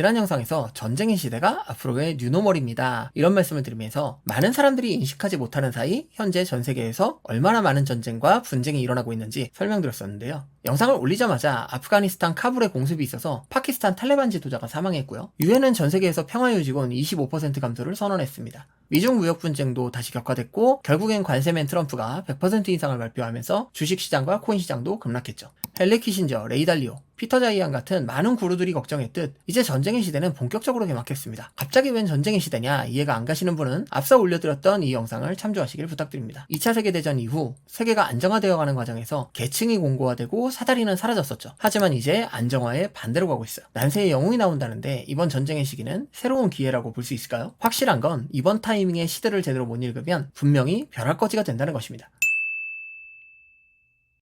지난 영상에서 전쟁의 시대가 앞으로의 뉴노멀입니다. 이런 말씀을 드리면서 많은 사람들이 인식하지 못하는 사이 현재 전 세계에서 얼마나 많은 전쟁과 분쟁이 일어나고 있는지 설명드렸었는데요. 영상을 올리자마자 아프가니스탄 카불에 공습이 있어서 파키스탄 탈레반 지도자가 사망했고요. 유엔은 전 세계에서 평화 유지군 25% 감소를 선언했습니다. 미중 무역 분쟁도 다시 격화됐고 결국엔 관세맨 트럼프가 100% 인상을 발표하면서 주식시장과 코인시장도 급락했죠. 헬레 키신저, 레이달리오, 피터 자이안 같은 많은 구루들이 걱정했듯 이제 전쟁의 시대는 본격적으로 개막했습니다. 갑자기 웬 전쟁의 시대냐 이해가 안 가시는 분은 앞서 올려드렸던 이 영상을 참조하시길 부탁드립니다. 2차 세계대전 이후 세계가 안정화되어가는 과정에서 계층이 공고화되고 사다리는 사라졌었죠. 하지만 이제 안정화에 반대로 가고 있어요. 난세의 영웅이 나온다는데 이번 전쟁의 시기는 새로운 기회라고 볼 수 있을까요? 확실한 건 이번 타이밍에 시대를 제대로 못 읽으면 분명히 벼락 거지가 된다는 것입니다.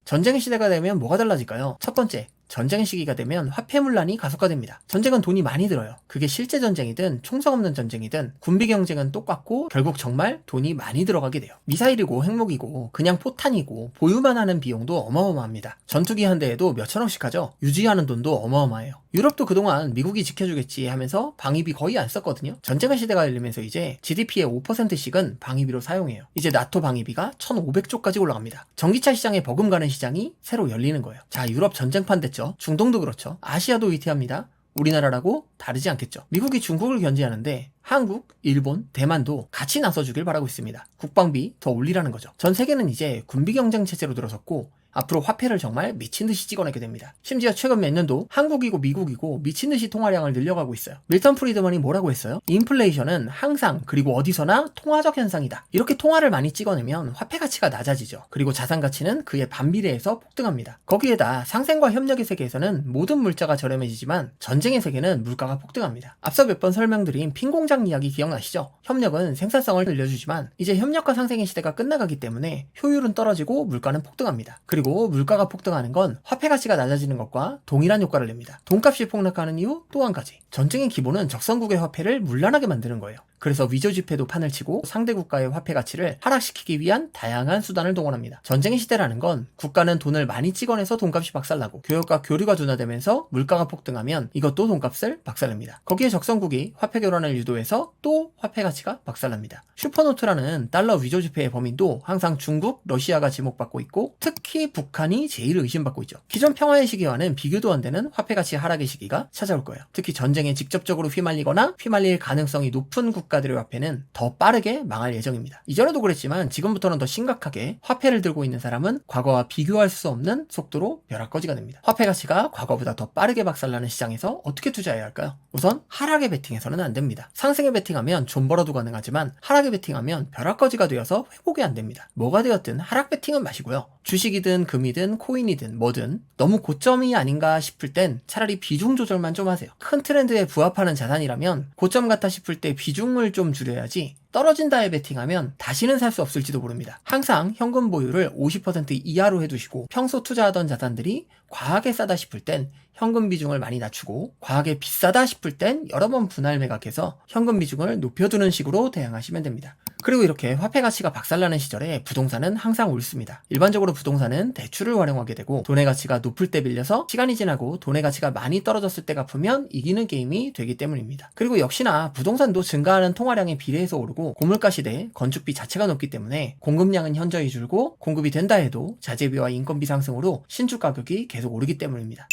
전쟁의 시대가 되면 뭐가 달라질까요? 첫 번째, 전쟁 시기가 되면 화폐문란이 가속화됩니다. 전쟁은 돈이 많이 들어요. 그게 실제 전쟁이든 총성 없는 전쟁이든 군비 경쟁은 똑같고 결국 정말 돈이 많이 들어가게 돼요. 미사일이고 핵무기고 그냥 포탄이고 보유만 하는 비용도 어마어마합니다. 전투기 한 대에도 몇천억씩 하죠. 유지하는 돈도 어마어마해요. 유럽도 그동안 미국이 지켜주겠지 하면서 방위비 거의 안 썼거든요. 전쟁의 시대가 열리면서 이제 GDP의 5%씩은 방위비로 사용해요. 이제 나토 방위비가 1,500조까지 올라갑니다. 전기차 시장에 버금가는 시장이 새로 열리는 거예요. 자, 유럽 전쟁판 됐죠. 중동도 그렇죠. 아시아도 위태합니다. 우리나라라고 다르지 않겠죠. 미국이 중국을 견제하는데 한국, 일본, 대만도 같이 나서주길 바라고 있습니다. 국방비 더 올리라는 거죠. 전 세계는 이제 군비 경쟁 체제로 들어섰고 앞으로 화폐를 정말 미친 듯이 찍어내게 됩니다. 심지어 최근 몇 년도 한국이고 미국이고 미친 듯이 통화량을 늘려가고 있어요. 밀턴 프리드먼이 뭐라고 했어요? 인플레이션은 항상 그리고 어디서나 통화적 현상이다. 이렇게 통화를 많이 찍어내면 화폐 가치가 낮아지죠. 그리고 자산 가치는 그에 반비례해서 폭등합니다. 거기에다 상생과 협력의 세계에서는 모든 물자가 저렴해지지만 전쟁의 세계는 물가가 폭등합니다. 앞서 몇 번 설명드린 핀 공장 이야기 기억나시죠? 협력은 생산성을 늘려주지만 이제 협력과 상생의 시대가 끝나가기 때문에 효율은 떨어지고 물가는 폭등합니다. 그리고 물가가 폭등하는 건 화폐 가치가 낮아지는 것과 동일한 효과를 냅니다. 돈값이 폭락하는 이유 또 한 가지. 전쟁의 기본은 적성국의 화폐를 문란하게 만드는 거예요. 그래서 위조 지폐도 판을 치고 상대 국가의 화폐 가치를 하락시키기 위한 다양한 수단을 동원합니다. 전쟁의 시대라는 건 국가는 돈을 많이 찍어내서 돈값이 박살나고 교역과 교류가 둔화되면서 물가가 폭등하면 이것도 돈값을 박살냅니다. 거기에 적성국이 화폐 교란을 유도해서 또 화폐 가치가 박살납니다. 슈퍼노트라는 달러 위조 지폐의 범인도 항상 중국, 러시아가 지목받고 있고 특히 북한이 제일 의심받고 있죠. 기존 평화의 시기와는 비교도 안 되는 화폐 가치 하락의 시기가 찾아올 거예요. 특히 전쟁에 직접적으로 휘말리거나 휘말릴 가능성이 높은 국 국가들의 화폐는 더 빠르게 망할 예정입니다. 이전에도 그랬지만 지금부터는 더 심각하게 화폐를 들고 있는 사람은 과거와 비교할 수 없는 속도로 벼락거지가 됩니다. 화폐 가치가 과거보다 더 빠르게 박살나는 시장에서 어떻게 투자해야 할까요? 우선 하락에 베팅해서는 안 됩니다. 상승에 베팅하면 좀 벌어도 가능하지만 하락에 베팅하면 벼락거지가 되어서 회복이 안 됩니다. 뭐가 되었든 하락 베팅은 마시고요. 주식이든 금이든 코인이든 뭐든 너무 고점이 아닌가 싶을 땐 차라리 비중 조절만 좀 하세요. 큰 트렌드에 부합하는 자산이라면 고점 같다 싶을 때 비중 을 좀 줄여야지 떨어진다에 베팅하면 다시는 살 수 없을지도 모릅니다. 항상 현금 보유를 50% 이하로 해두시고 평소 투자하던 자산들이 과하게 싸다 싶을 땐 현금 비중을 많이 낮추고 과하게 비싸다 싶을 땐 여러 번 분할 매각해서 현금 비중을 높여두는 식으로 대응하시면 됩니다. 그리고 이렇게 화폐 가치가 박살나는 시절에 부동산은 항상 옳습니다. 일반적으로 부동산은 대출을 활용하게 되고 돈의 가치가 높을 때 빌려서 시간이 지나고 돈의 가치가 많이 떨어졌을 때 갚으면 이기는 게임이 되기 때문입니다. 그리고 역시나 부동산도 증가하는 통화량에 비례해서 오르고 고물가 시대에 건축비 자체가 높기 때문에 공급량은 현저히 줄고 공급이 된다 해도 자재비와 인건비 상승으로 신축 가격이 계속 오르기 때문입니다.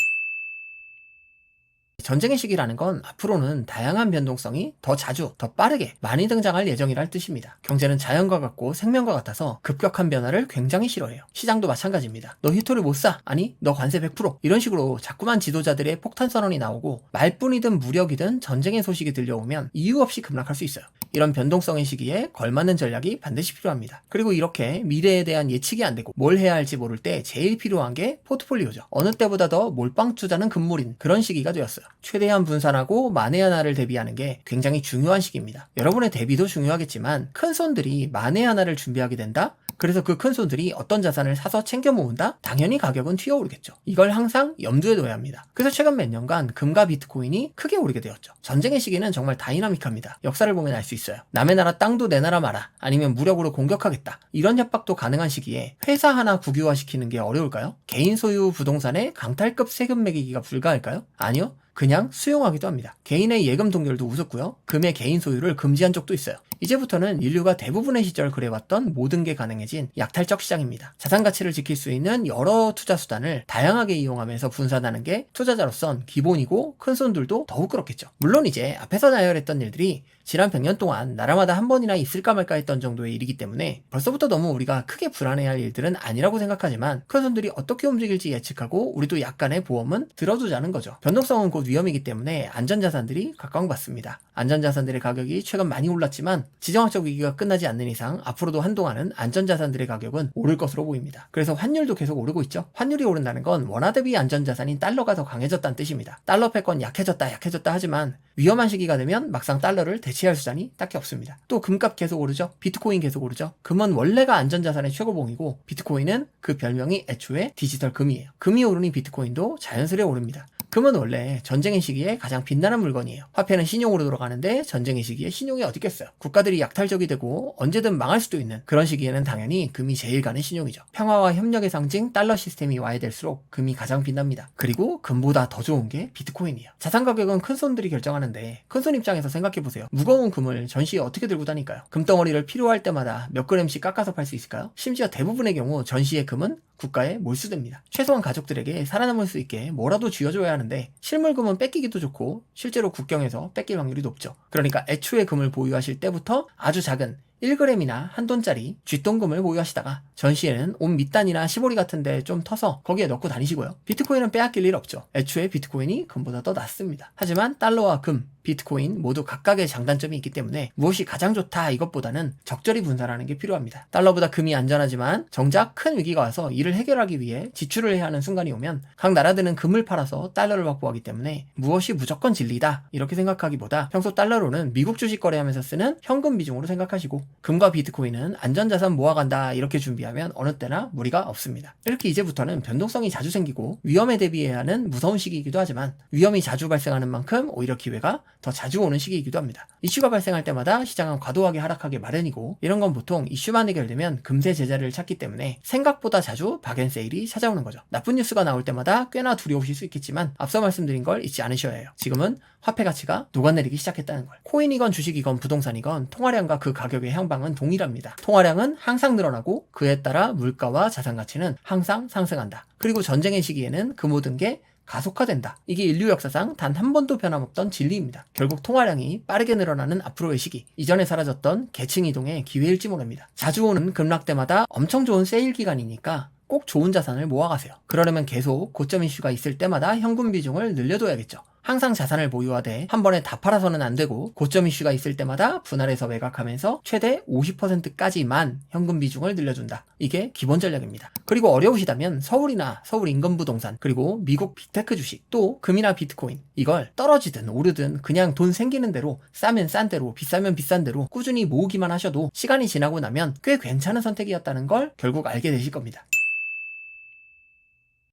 전쟁의 시기라는 건 앞으로는 다양한 변동성이 더 자주, 더 빠르게 많이 등장할 예정이랄 뜻입니다. 경제는 자연과 같고 생명과 같아서 급격한 변화를 굉장히 싫어해요. 시장도 마찬가지입니다. 너 히토를 못 사? 아니, 너 관세 100%? 이런 식으로 자꾸만 지도자들의 폭탄 선언이 나오고 말뿐이든 무력이든 전쟁의 소식이 들려오면 이유 없이 급락할 수 있어요. 이런 변동성의 시기에 걸맞는 전략이 반드시 필요합니다. 그리고 이렇게 미래에 대한 예측이 안 되고 뭘 해야 할지 모를 때 제일 필요한 게 포트폴리오죠. 어느 때보다 더 몰빵 투자는 금물인 그런 시기가 되었어요. 최대한 분산하고 만에 하나를 대비하는 게 굉장히 중요한 시기입니다. 여러분의 대비도 중요하겠지만 큰 손들이 만에 하나를 준비하게 된다? 그래서 그 큰 손들이 어떤 자산을 사서 챙겨 모은다? 당연히 가격은 튀어오르겠죠. 이걸 항상 염두에 둬야 합니다. 그래서 최근 몇 년간 금과 비트코인이 크게 오르게 되었죠. 전쟁의 시기는 정말 다이나믹합니다. 역사를 보면 알 수 있어요. 남의 나라 땅도 내 나라 마라. 아니면 무력으로 공격하겠다. 이런 협박도 가능한 시기에 회사 하나 국유화시키는 게 어려울까요? 개인 소유 부동산에 강탈급 세금 매기기가 불가할까요? 아니요. 그냥 수용하기도 합니다. 개인의 예금 동결도 우습고요. 금의 개인 소유를 금지한 적도 있어요. 이제부터는 인류가 대부분의 시절 그래왔던 모든 게 가능해진 약탈적 시장입니다. 자산 가치를 지킬 수 있는 여러 투자 수단을 다양하게 이용하면서 분산하는 게 투자자로선 기본이고 큰 손들도 더욱 그렇겠죠. 물론 이제 앞에서 나열했던 일들이 지난 100년 동안 나라마다 한 번이나 있을까 말까 했던 정도의 일이기 때문에 벌써부터 너무 우리가 크게 불안해할 일들은 아니라고 생각하지만 큰 손들이 어떻게 움직일지 예측하고 우리도 약간의 보험은 들어두자는 거죠. 변동성은 곧 위험이기 때문에 안전자산들이 각광받습니다. 안전자산들의 가격이 최근 많이 올랐지만 지정학적 위기가 끝나지 않는 이상 앞으로도 한동안은 안전자산들의 가격은 오를 것으로 보입니다. 그래서 환율도 계속 오르고 있죠. 환율이 오른다는 건 원화 대비 안전자산인 달러가 더 강해졌다는 뜻입니다. 달러 패권 약해졌다 약해졌다 하지만 위험한 시기가 되면 막상 달러를 대체할 수단이 딱히 없습니다. 또 금값 계속 오르죠. 비트코인 계속 오르죠. 금은 원래가 안전자산의 최고봉이고 비트코인은 그 별명이 애초에 디지털 금이에요. 금이 오르니 비트코인도 자연스레 오릅니다. 금은 원래 전쟁의 시기에 가장 빛나는 물건이에요. 화폐는 신용으로 돌아가는데 전쟁의 시기에 신용이 어디 있겠어요. 국가들이 약탈적이 되고 언제든 망할 수도 있는 그런 시기에는 당연히 금이 제일 가는 신용이죠. 평화와 협력의 상징 달러 시스템이 와야 될수록 금이 가장 빛납니다. 그리고 금보다 더 좋은 게 비트코인이에요. 자산 가격은 큰 손들이 결정하는데 큰 손 입장에서 생각해 보세요. 무거운 금을 전시에 어떻게 들고 다닐까요? 금덩어리를 필요할 때마다 몇 그램씩 깎아서 팔 수 있을까요? 심지어 대부분의 경우 전시의 금은 국가에 몰수됩니다. 최소한 가족들에게 살아남을 수 있게 뭐라도 쥐어줘야 하는데 실물금은 뺏기기도 좋고 실제로 국경에서 뺏길 확률이 높죠. 그러니까 애초에 금을 보유하실 때부터 아주 작은 1g이나 한 돈짜리 쥐똥금을 보유하시다가 전시에는 옷 밑단이나 시보리 같은데 좀 터서 거기에 넣고 다니시고요. 비트코인은 빼앗길 일 없죠. 애초에 비트코인이 금보다 더 낫습니다. 하지만 달러와 금, 비트코인 모두 각각의 장단점이 있기 때문에 무엇이 가장 좋다 이것보다는 적절히 분산하는 게 필요합니다. 달러보다 금이 안전하지만 정작 큰 위기가 와서 이를 해결하기 위해 지출을 해야 하는 순간이 오면 각 나라들은 금을 팔아서 달러를 확보하기 때문에 무엇이 무조건 진리다 이렇게 생각하기보다 평소 달러로는 미국 주식 거래하면서 쓰는 현금 비중으로 생각하시고 금과 비트코인은 안전자산 모아간다 이렇게 준비하면 어느 때나 무리가 없습니다. 이렇게 이제부터는 변동성이 자주 생기고 위험에 대비해야 하는 무서운 시기이기도 하지만 위험이 자주 발생하는 만큼 오히려 기회가 더 자주 오는 시기이기도 합니다. 이슈가 발생할 때마다 시장은 과도하게 하락하기 마련이고 이런 건 보통 이슈만 해결되면 금세 제자리를 찾기 때문에 생각보다 자주 박앤세일이 찾아오는 거죠. 나쁜 뉴스가 나올 때마다 꽤나 두려우실 수 있겠지만 앞서 말씀드린 걸 잊지 않으셔야 해요. 지금은 화폐 가치가 녹아내리기 시작했다는 걸. 코인이건 주식이건 부동산이건 통화량과 그 가격의 향방은 동일합니다. 통화량은 항상 늘어나고 그에 따라 물가와 자산 가치는 항상 상승한다. 그리고 전쟁의 시기에는 그 모든 게 가속화된다. 이게 인류 역사상 단 한 번도 변함없던 진리입니다. 결국 통화량이 빠르게 늘어나는 앞으로의 시기, 이전에 사라졌던 계층 이동의 기회일지 모릅니다. 자주 오는 급락 때마다 엄청 좋은 세일 기간이니까 꼭 좋은 자산을 모아가세요. 그러려면 계속 고점 이슈가 있을 때마다 현금 비중을 늘려둬야겠죠. 항상 자산을 보유하되 한 번에 다 팔아서는 안 되고 고점 이슈가 있을 때마다 분할해서 매각하면서 최대 50%까지만 현금 비중을 늘려준다. 이게 기본 전략입니다. 그리고 어려우시다면 서울이나 서울 인건부동산 그리고 미국 빅테크 주식 또 금이나 비트코인 이걸 떨어지든 오르든 그냥 돈 생기는 대로 싸면 싼 대로 비싸면 비싼 대로 꾸준히 모으기만 하셔도 시간이 지나고 나면 꽤 괜찮은 선택이었다는 걸 결국 알게 되실 겁니다.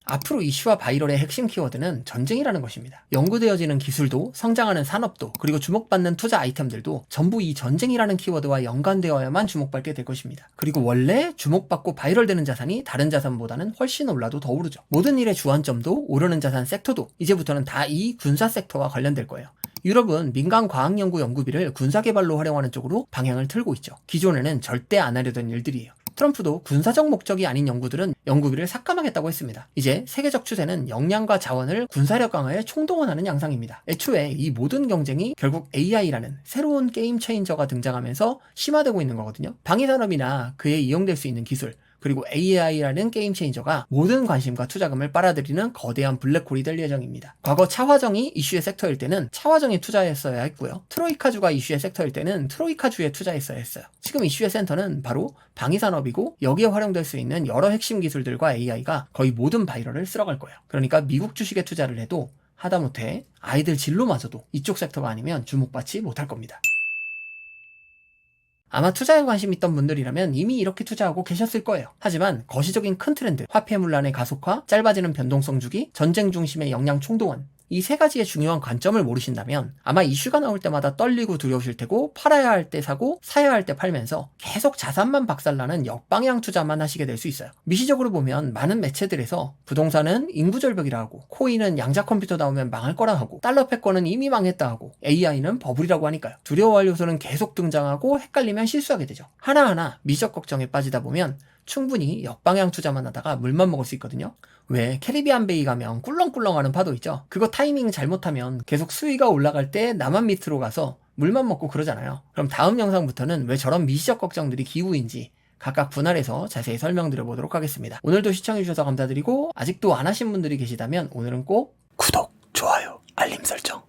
앞으로 이슈와 바이럴의 핵심 키워드는 전쟁이라는 것입니다. 연구되어지는 기술도 성장하는 산업도 그리고 주목받는 투자 아이템들도 전부 이 전쟁이라는 키워드와 연관되어야만 주목받게 될 것입니다. 그리고 원래 주목받고 바이럴되는 자산이 다른 자산보다는 훨씬 올라도 더 오르죠. 모든 일의 주안점도 오르는 자산 섹터도 이제부터는 다 이 군사 섹터와 관련될 거예요. 유럽은 민간 과학연구 연구비를 군사개발로 활용하는 쪽으로 방향을 틀고 있죠. 기존에는 절대 안 하려던 일들이에요. 트럼프도 군사적 목적이 아닌 연구들은 연구비를 삭감하겠다고 했습니다. 이제 세계적 추세는 역량과 자원을 군사력 강화에 총동원하는 양상입니다. 애초에 이 모든 경쟁이 결국 AI라는 새로운 게임 체인저가 등장하면서 심화되고 있는 거거든요. 방위산업이나 그에 이용될 수 있는 기술, 그리고 AI라는 게임 체인저가 모든 관심과 투자금을 빨아들이는 거대한 블랙홀이 될 예정입니다. 과거 차화정이 이슈의 섹터일 때는 차화정에 투자했어야 했고요. 트로이카주가 이슈의 섹터일 때는 트로이카주에 투자했어야 했어요. 지금 이슈의 센터는 바로 방위산업이고 여기에 활용될 수 있는 여러 핵심 기술들과 AI가 거의 모든 바이럴을 쓸어갈 거예요. 그러니까 미국 주식에 투자를 해도 하다못해 아이들 진로마저도 이쪽 섹터가 아니면 주목받지 못할 겁니다. 아마 투자에 관심 있던 분들이라면 이미 이렇게 투자하고 계셨을 거예요. 하지만 거시적인 큰 트렌드, 화폐 문란의 가속화, 짧아지는 변동성 주기, 전쟁 중심의 역량 총동원, 이 세 가지의 중요한 관점을 모르신다면 아마 이슈가 나올 때마다 떨리고 두려우실 테고 팔아야 할 때 사고 사야 할 때 팔면서 계속 자산만 박살나는 역방향 투자만 하시게 될 수 있어요. 미시적으로 보면 많은 매체들에서 부동산은 인구 절벽이라 하고 코인은 양자 컴퓨터 나오면 망할 거라 하고 달러 패권은 이미 망했다 하고 AI는 버블이라고 하니까요. 두려워할 요소는 계속 등장하고 헷갈리면 실수하게 되죠. 하나하나 미적 걱정에 빠지다 보면 충분히 역방향 투자만 하다가 물만 먹을 수 있거든요. 왜 캐리비안 베이 가면 꿀렁꿀렁하는 파도 있죠? 그거 타이밍 잘못하면 계속 수위가 올라갈 때 나만 밑으로 가서 물만 먹고 그러잖아요. 그럼 다음 영상부터는 왜 저런 미시적 걱정들이 기우인지 각각 분할해서 자세히 설명드려 보도록 하겠습니다. 오늘도 시청해주셔서 감사드리고 아직도 안 하신 분들이 계시다면 오늘은 꼭 구독, 좋아요, 알림 설정